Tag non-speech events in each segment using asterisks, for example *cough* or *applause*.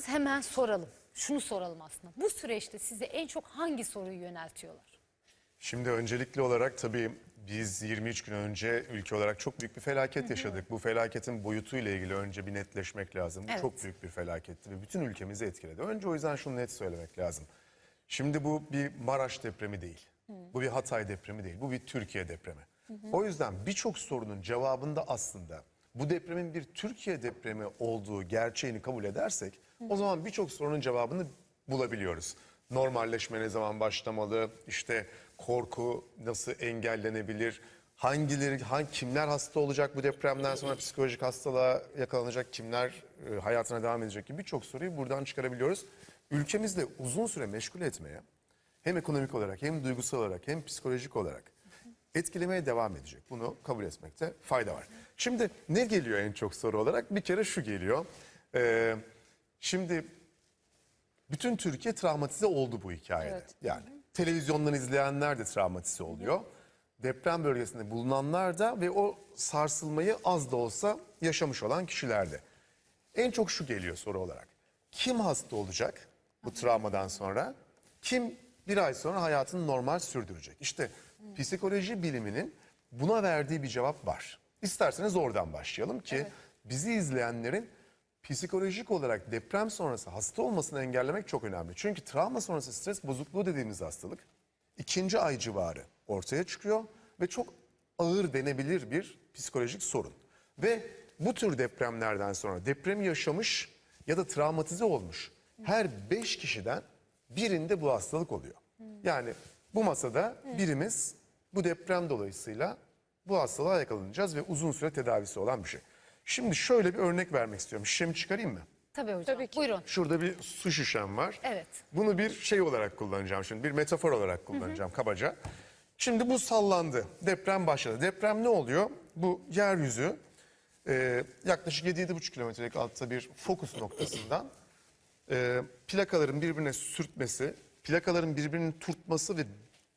isterseniz hemen soralım. Şunu soralım aslında. Bu süreçte size en çok hangi soruyu yöneltiyorlar? Şimdi öncelikli olarak tabii biz 23 gün önce ülke olarak çok büyük bir felaket yaşadık. Bu felaketin boyutuyla ilgili önce bir netleşmek lazım. Bu Evet. çok büyük bir felaketti ve bütün ülkemizi etkiledi. Önce o yüzden şunu net söylemek lazım. Şimdi bu bir Maraş depremi değil. Bu bir Hatay depremi değil. Bu bir Türkiye depremi. O yüzden birçok sorunun cevabında aslında bu depremin bir Türkiye depremi olduğu gerçeğini kabul edersek o zaman birçok sorunun cevabını bulabiliyoruz. Normalleşme ne zaman başlamalı? İşte korku nasıl engellenebilir? Hangileri, hangi, kimler hasta olacak bu depremden sonra psikolojik hastalığa yakalanacak, kimler e, hayatına devam edecek gibi birçok soruyu buradan çıkarabiliyoruz. Ülkemizde uzun süre meşgul etmeye hem ekonomik olarak hem duygusal olarak hem psikolojik olarak etkilemeye devam edecek. Bunu kabul etmekte fayda var. Şimdi ne geliyor en çok soru olarak? Bir kere şu geliyor. Ee, şimdi bütün Türkiye travmatize oldu bu hikayede. Evet. Yani televizyondan izleyenler de travmatize oluyor. Deprem bölgesinde bulunanlar da ve o sarsılmayı az da olsa yaşamış olan kişiler de. En çok şu geliyor soru olarak. Kim hasta olacak bu travmadan sonra? Kim bir ay sonra hayatını normal sürdürecek? İşte psikoloji biliminin buna verdiği bir cevap var. İsterseniz oradan başlayalım ki bizi izleyenlerin psikolojik olarak deprem sonrası hasta olmasını engellemek çok önemli. Çünkü travma sonrası stres bozukluğu dediğimiz hastalık ikinci ay civarı ortaya çıkıyor ve çok ağır denebilir bir psikolojik sorun. Ve bu tür depremlerden sonra depremi yaşamış ya da travmatize olmuş her beş kişiden birinde bu hastalık oluyor. Yani bu masada birimiz bu deprem dolayısıyla bu hastalığa yakalanacağız ve uzun süre tedavisi olan bir şey. Şimdi şöyle bir örnek vermek istiyorum. Şişemi çıkarayım mı? Tabii hocam. Tabii ki. Buyurun. Şurada bir su şişem var. Evet. Bunu bir şey olarak kullanacağım şimdi. Bir metafor olarak kullanacağım kabaca. Şimdi bu sallandı. Deprem başladı. Deprem ne oluyor? Bu yeryüzü e, yaklaşık 7-7,5 kilometrelik altta bir fokus noktasından e, plakaların birbirine sürtmesi, plakaların birbirini turtması ve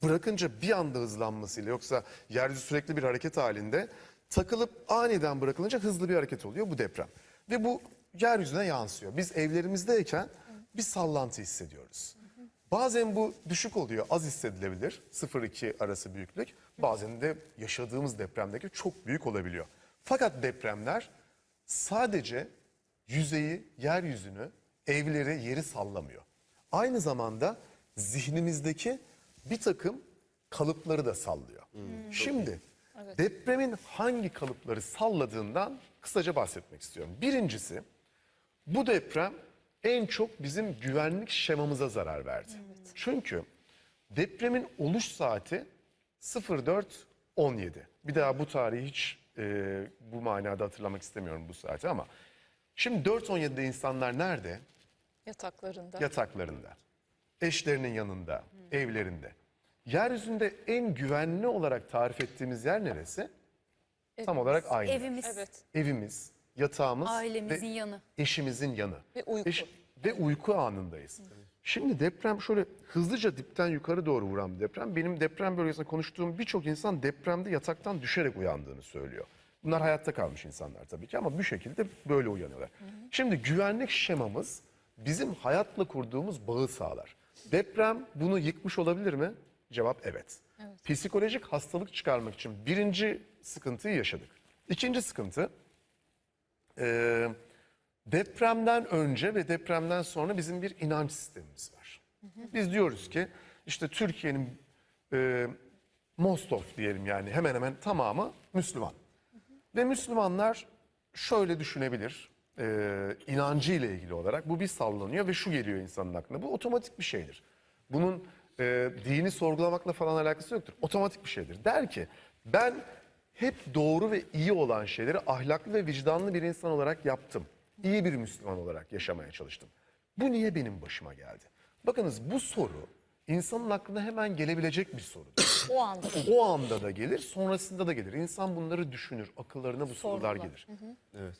bırakınca bir anda hızlanmasıyla yoksa yeryüzü sürekli bir hareket halinde takılıp aniden bırakılınca hızlı bir hareket oluyor bu deprem. Ve bu yeryüzüne yansıyor. Biz evlerimizdeyken bir sallantı hissediyoruz. Bazen bu düşük oluyor, az hissedilebilir. 0-2 arası büyüklük. Bazen de yaşadığımız depremdeki çok büyük olabiliyor. Fakat depremler sadece yüzeyi, yeryüzünü, evleri, yeri sallamıyor. Aynı zamanda zihnimizdeki bir takım kalıpları da sallıyor. Şimdi depremin hangi kalıpları salladığından kısaca bahsetmek istiyorum. Birincisi bu deprem en çok bizim güvenlik şemamıza zarar verdi. Çünkü depremin oluş saati 04.17. Bir daha bu tarihi hiç e, bu manada hatırlamak istemiyorum bu saati ama şimdi 4.17'de insanlar nerede? Yataklarında. Yataklarında, eşlerinin yanında, evlerinde. Yeryüzünde en güvenli olarak tarif ettiğimiz yer neresi? Tam olarak aynı. Evimiz, Evet. Evimiz, yatağımız ailemizin ve yanı. eşimizin yanı. Ve uyku. ve uyku anındayız. Şimdi deprem şöyle hızlıca dipten yukarı doğru vuran bir deprem. Benim deprem bölgesinde konuştuğum birçok insan depremde yataktan düşerek uyandığını söylüyor. Bunlar hayatta kalmış insanlar tabii ki ama bir şekilde böyle uyanıyorlar. Şimdi güvenlik şemamız bizim hayatla kurduğumuz bağı sağlar. Deprem bunu yıkmış olabilir mi? Cevap evet. Psikolojik hastalık çıkarmak için birinci sıkıntıyı yaşadık. İkinci sıkıntı ee, depremden önce ve depremden sonra bizim bir inanç sistemimiz var. Biz diyoruz ki işte Türkiye'nin e, most of diyelim yani hemen hemen tamamı Müslüman. Ve Müslümanlar şöyle düşünebilir e, inancı ile ilgili olarak bu bir sallanıyor ve şu geliyor insanın aklına bu otomatik bir şeydir. Bunun e, dini sorgulamakla falan alakası yoktur. Otomatik bir şeydir. Der ki ben hep doğru ve iyi olan şeyleri ahlaklı ve vicdanlı bir insan olarak yaptım. İyi bir Müslüman olarak yaşamaya çalıştım. Bu niye benim başıma geldi? Bakınız bu soru insanın aklına hemen gelebilecek bir soru. O anda. o anda da gelir, sonrasında da gelir. İnsan bunları düşünür, akıllarına bu sorular gelir.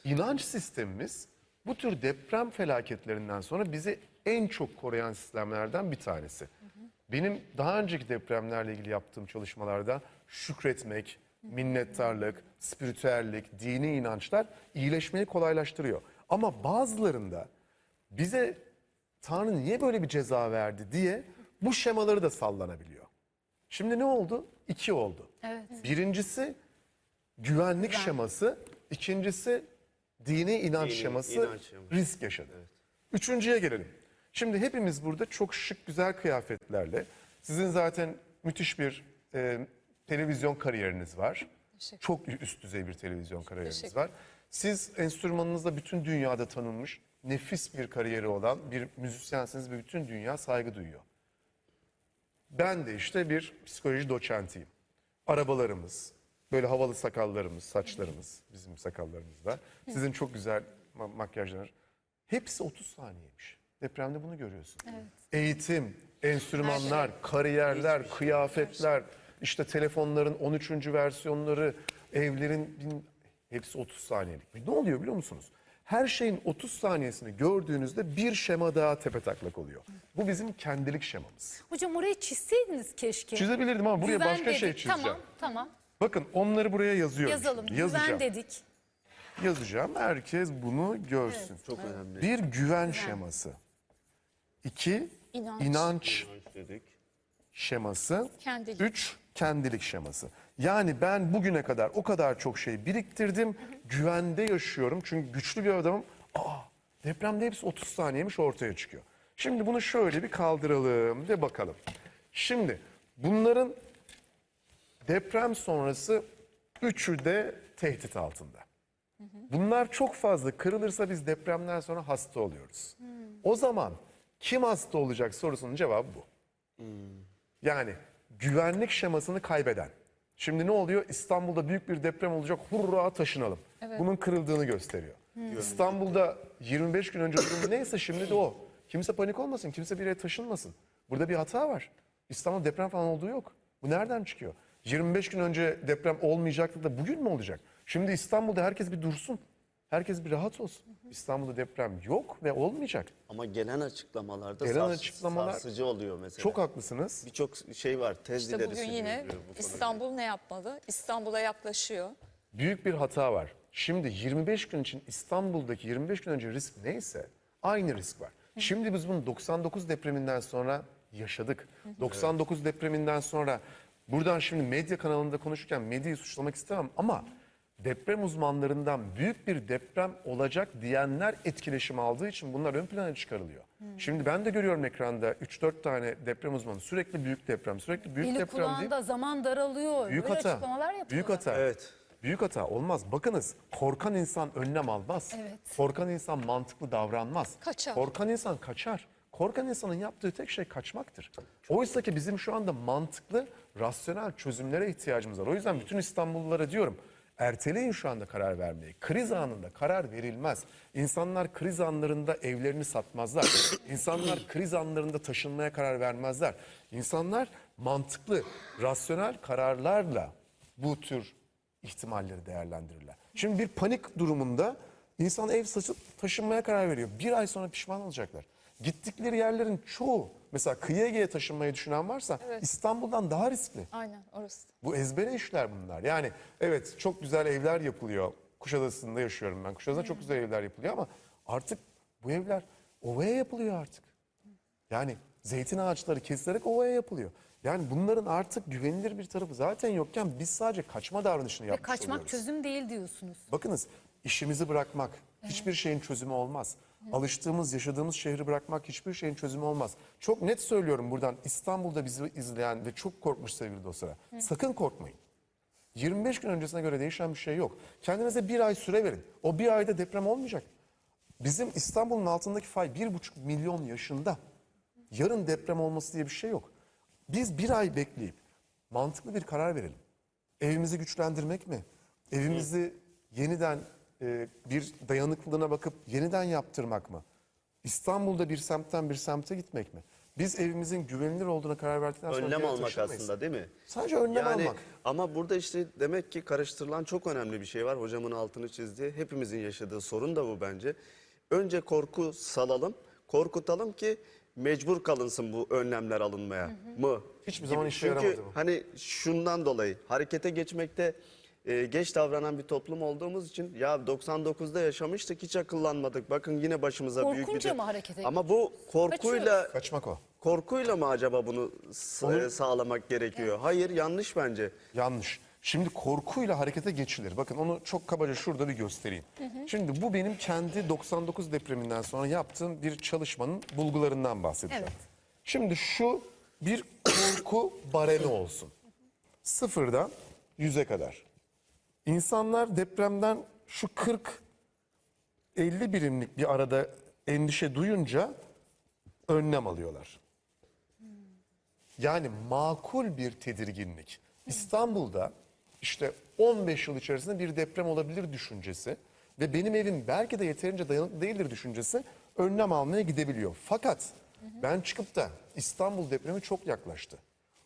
İnanç sistemimiz bu tür deprem felaketlerinden sonra bizi en çok koruyan sistemlerden bir tanesi. Benim daha önceki depremlerle ilgili yaptığım çalışmalarda şükretmek, minnettarlık, spiritüellik, dini inançlar iyileşmeyi kolaylaştırıyor. Ama bazılarında bize Tanrı niye böyle bir ceza verdi diye bu şemaları da sallanabiliyor. Şimdi ne oldu? İki oldu. Evet. Birincisi güvenlik Güven. şeması, ikincisi dini inanç Dini şeması inanç şeması. risk yaşadı. Üçüncüye gelelim. Şimdi hepimiz burada çok şık güzel kıyafetlerle, sizin zaten müthiş bir e, televizyon kariyeriniz var. Teşekkür. Çok üst düzey bir televizyon kariyeriniz Teşekkür. var. Siz enstrümanınızla bütün dünyada tanınmış, nefis bir kariyeri olan bir müzisyensiniz ve bütün dünya saygı duyuyor. Ben de işte bir psikoloji doçentiyim. Arabalarımız, böyle havalı sakallarımız, saçlarımız, bizim sakallarımız da. Sizin çok güzel ma- makyajlar. Hepsi 30 saniyeymiş. Depremde bunu görüyorsun. Eğitim, enstrümanlar, kariyerler, kıyafetler, işte telefonların 13. versiyonları, evlerin bin, hepsi 30 saniyelik. Ne oluyor biliyor musunuz? Her şeyin 30 saniyesini gördüğünüzde bir şema daha tepetaklak oluyor. Bu bizim kendilik şemamız. Hocam orayı çizseydiniz keşke. Çizebilirdim ama buraya Güven başka şey dedik. çizeceğim. Tamam tamam. Bakın onları buraya yazıyorum. Yazalım. şimdi. Yazacağım. Güven dedik. Yazacağım. Herkes bunu görsün. Çok önemli. Bir güven şeması. İki İnanç. inanç İnanç dedik. şeması. Kendilik. Üç kendilik şeması. Yani ben bugüne kadar o kadar çok şey biriktirdim. Güvende yaşıyorum. Çünkü güçlü bir adamım. Aa, depremde hepsi 30 saniyemiş ortaya çıkıyor. Şimdi bunu şöyle bir kaldıralım ve bakalım. Şimdi bunların deprem sonrası üçü de tehdit altında. Bunlar çok fazla kırılırsa biz depremden sonra hasta oluyoruz. O zaman kim hasta olacak sorusunun cevabı bu. Yani güvenlik şemasını kaybeden. Şimdi ne oluyor? İstanbul'da büyük bir deprem olacak. Hurra taşınalım. Bunun kırıldığını gösteriyor. İstanbul'da 25 gün önce durum neyse şimdi de o. Kimse panik olmasın. Kimse bir yere taşınmasın. Burada bir hata var. İstanbul'da deprem falan olduğu yok. Bu nereden çıkıyor? 25 gün önce deprem olmayacaktı da bugün mü olacak? Şimdi İstanbul'da herkes bir dursun. Herkes bir rahat olsun. İstanbul'da deprem yok ve olmayacak. Ama gelen açıklamalarda Gelen sars- açıklamalar- sarsıcı oluyor mesela. Çok haklısınız. Birçok şey var. Tez İşte bugün yine. İstanbul ne yapmalı? İstanbul'a yaklaşıyor. büyük bir hata var. Şimdi 25 gün için İstanbul'daki 25 gün önce risk neyse aynı risk var. Şimdi biz bunu 99 depreminden sonra yaşadık. 99 depreminden sonra buradan şimdi medya kanalında konuşurken medyayı suçlamak istemem ama deprem uzmanlarından büyük bir deprem olacak diyenler etkileşim aldığı için bunlar ön plana çıkarılıyor. Şimdi ben de görüyorum ekranda 3-4 tane deprem uzmanı sürekli büyük deprem, sürekli büyük Eli deprem deyip kulağında zaman daralıyor. Büyük Böyle hata. açıklamalar. Büyük hata. Evet. Büyük hata olmaz. Bakınız korkan insan önlem almaz. Evet. Korkan insan mantıklı davranmaz. Kaçar. Korkan insan kaçar. Korkan insanın yaptığı tek şey kaçmaktır. Oysa ki bizim şu anda mantıklı, rasyonel çözümlere ihtiyacımız var. O yüzden bütün İstanbullulara diyorum erteleyin şu anda karar vermeyi. Kriz anında karar verilmez. İnsanlar kriz anlarında evlerini satmazlar. *coughs* İnsanlar kriz anlarında taşınmaya karar vermezler. İnsanlar mantıklı, rasyonel kararlarla bu tür ihtimalleri değerlendirirler. Şimdi bir panik durumunda insan ev saçıp taşınmaya karar veriyor. Bir ay sonra pişman olacaklar. Gittikleri yerlerin çoğu mesela kıyı Ege'ye taşınmayı düşünen varsa İstanbul'dan daha riskli. Aynen orası. Bu ezbere işler bunlar. Yani evet çok güzel evler yapılıyor. Kuşadası'nda yaşıyorum ben. Kuşadası'nda çok güzel evler yapılıyor ama artık bu evler ovaya yapılıyor artık. Yani zeytin ağaçları kesilerek ovaya yapılıyor. Yani bunların artık güvenilir bir tarafı zaten yokken biz sadece kaçma davranışını Ve yapmış kaçmak oluyoruz. çözüm değil diyorsunuz. Bakınız işimizi bırakmak hiçbir şeyin çözümü olmaz. Alıştığımız, yaşadığımız şehri bırakmak hiçbir şeyin çözümü olmaz. Çok net söylüyorum buradan İstanbul'da bizi izleyen ve çok korkmuş sevgili dostlara. Sakın korkmayın. 25 gün öncesine göre değişen bir şey yok. Kendinize bir ay süre verin. O bir ayda deprem olmayacak. Bizim İstanbul'un altındaki fay 1,5 milyon yaşında. Yarın deprem olması diye bir şey yok. Biz bir ay bekleyip mantıklı bir karar verelim. Evimizi güçlendirmek mi? Evimizi yeniden e, bir dayanıklılığına bakıp yeniden yaptırmak mı? İstanbul'da bir semtten bir semte gitmek mi? Biz evimizin güvenilir olduğuna karar verdikten sonra Önlem almak aslında değil mi? Sadece önlem yani, almak. Ama burada işte demek ki karıştırılan çok önemli bir şey var. Hocamın altını çizdiği. Hepimizin yaşadığı sorun da bu bence. Önce korku salalım, korkutalım ki mecbur kalınsın bu önlemler alınmaya mı? Hiçbir zaman işe Çünkü yaramadı bu. hani şundan dolayı harekete geçmekte e, geç davranan bir toplum olduğumuz için ya 99'da yaşamıştık hiç akıllanmadık. Bakın yine başımıza büyük bir Korkunca de- mı harekete Ama bu korkuyla Kaçmak o. korkuyla mı acaba bunu s- e, sağlamak gerekiyor? Hayır yanlış bence. Yanlış. Şimdi korkuyla harekete geçilir. Bakın onu çok kabaca şurada bir göstereyim. Şimdi bu benim kendi 99 depreminden sonra yaptığım bir çalışmanın bulgularından bahsedeceğim. Evet. Şimdi şu bir korku baremi olsun. Sıfırdan yüze kadar. İnsanlar depremden şu 40 50 birimlik bir arada endişe duyunca önlem alıyorlar. Yani makul bir tedirginlik. İstanbul'da işte 15 yıl içerisinde bir deprem olabilir düşüncesi ve benim evim belki de yeterince dayanıklı değildir düşüncesi önlem almaya gidebiliyor. Fakat ben çıkıp da İstanbul depremi çok yaklaştı.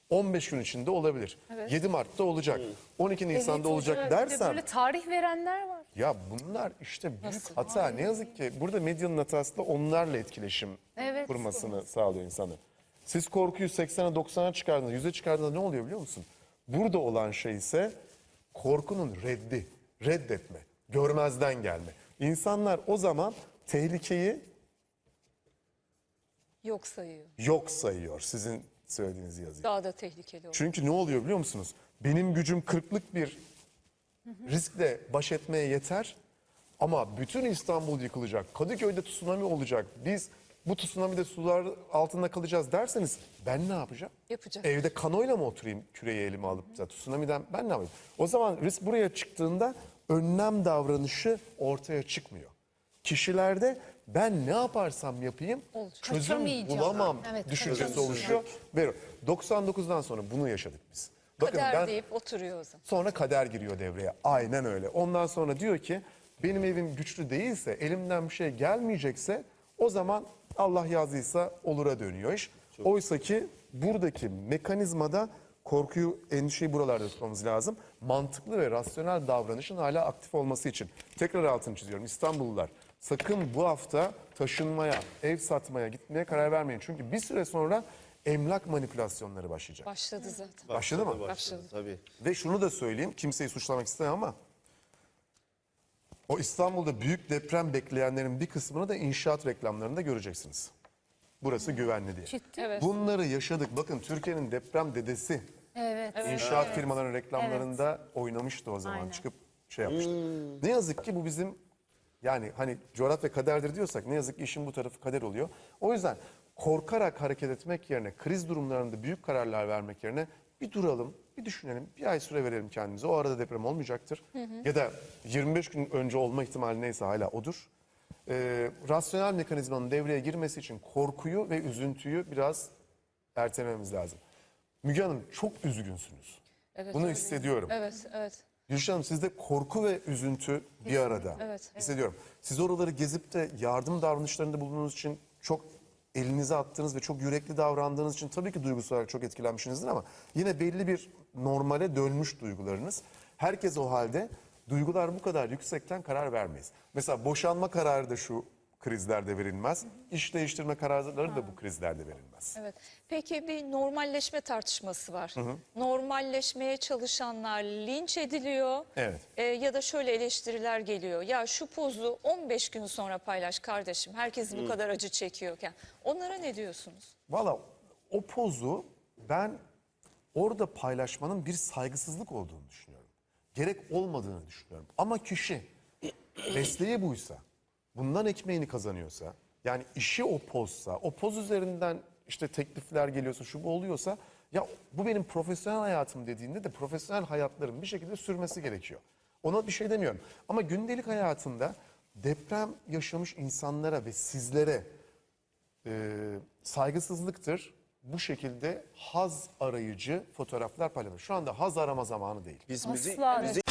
15 gün içinde olabilir. 7 Mart'ta olacak. 12 Nisan'da Evet, olacak hocam, dersem Böyle tarih verenler var. ya bunlar işte büyük hata. Ne yazık ki burada medyanın hatası da onlarla etkileşim Evet. kurmasını sağlıyor insanı. Siz korkuyu 80'e 90'a çıkardığında, 100'e çıkardığında ne oluyor biliyor musun? Burada olan şey ise korkunun reddi, reddetme, görmezden gelme. İnsanlar o zaman tehlikeyi Yok sayıyor. yok sayıyor sizin söylediğiniz yazıyı. Daha da tehlikeli oluyor. Çünkü ne oluyor biliyor musunuz? Benim gücüm kırklık bir riskle baş etmeye yeter. Ama bütün İstanbul yıkılacak. Kadıköy'de tsunami olacak. Biz bu tsunami'de sular altında kalacağız derseniz ben ne yapacağım? Yapacak. Evde kanoyla mı oturayım küreyi elime alıp da tsunami'den ben ne yapayım? O zaman risk buraya çıktığında önlem davranışı ortaya çıkmıyor. Kişilerde ben ne yaparsam yapayım Olacak. çözüm Kaçamayacağım. bulamam Evet, düşüncesi kaçamayacağım. oluşuyor. Ve 99'dan sonra bunu yaşadık biz. Bakın Kader ben deyip oturuyor o zaman. sonra kader giriyor devreye. Aynen öyle. Ondan sonra diyor ki benim evim güçlü değilse, elimden bir şey gelmeyecekse o zaman Allah yazdıysa olura dönüyor iş. Oysa ki buradaki mekanizmada korkuyu, endişeyi buralarda tutmamız lazım. Mantıklı ve rasyonel davranışın hala aktif olması için. Tekrar altını çiziyorum İstanbullular. Sakın bu hafta taşınmaya, ev satmaya, gitmeye karar vermeyin. Çünkü bir süre sonra emlak manipülasyonları başlayacak. Başladı zaten. Başladı mı? Başladı. Tabii. Ve şunu da söyleyeyim, kimseyi suçlamak istemem ama o İstanbul'da büyük deprem bekleyenlerin bir kısmını da inşaat reklamlarında göreceksiniz. Burası güvenli diye. Ciddi. Evet. Bunları yaşadık. Bakın Türkiye'nin deprem dedesi Evet. inşaat firmalarının reklamlarında oynamıştı o zaman. Aynen. Çıkıp şey yapmıştı. Ne yazık ki bu bizim yani hani coğrafya kaderdir diyorsak ne yazık ki işin bu tarafı kader oluyor. O yüzden korkarak hareket etmek yerine kriz durumlarında büyük kararlar vermek yerine bir duralım, bir düşünelim, bir ay süre verelim kendimize. O arada deprem olmayacaktır. Ya da 25 gün önce olma ihtimali neyse hala odur. Ee, rasyonel mekanizmanın devreye girmesi için korkuyu ve üzüntüyü biraz ertelememiz lazım. Müge Hanım çok üzgünsünüz. Evet, Bunu öyleyim. hissediyorum. Evet, evet. Gülşah Hanım sizde korku ve üzüntü bir arada. evet. Hissediyorum. Siz oraları gezip de yardım davranışlarında bulunduğunuz için çok elinize attığınız ve çok yürekli davrandığınız için tabii ki duygusal olarak çok etkilenmişsinizdir ama yine belli bir normale dönmüş duygularınız. Herkes o halde duygular bu kadar yüksekten karar vermeyiz. Mesela boşanma kararı da şu krizlerde verilmez. İş değiştirme kararları da bu krizlerde verilmez. Evet. Peki bir normalleşme tartışması var. Normalleşmeye çalışanlar linç ediliyor. Evet. Ee, ya da şöyle eleştiriler geliyor. Ya şu pozu 15 gün sonra paylaş kardeşim. Herkes bu kadar acı çekiyorken. Onlara ne diyorsunuz? Valla o pozu ben orada paylaşmanın bir saygısızlık olduğunu düşünüyorum. Gerek olmadığını düşünüyorum. Ama kişi mesleği buysa, bundan ekmeğini kazanıyorsa, yani işi o pozsa, o poz üzerinden işte teklifler geliyorsa, şu bu oluyorsa, ya bu benim profesyonel hayatım dediğinde de profesyonel hayatların bir şekilde sürmesi gerekiyor. Ona bir şey demiyorum. Ama gündelik hayatında deprem yaşamış insanlara ve sizlere e, saygısızlıktır. Bu şekilde haz arayıcı fotoğraflar paylaşıyor. Şu anda haz arama zamanı değil. Biz müzik, Asla. müzik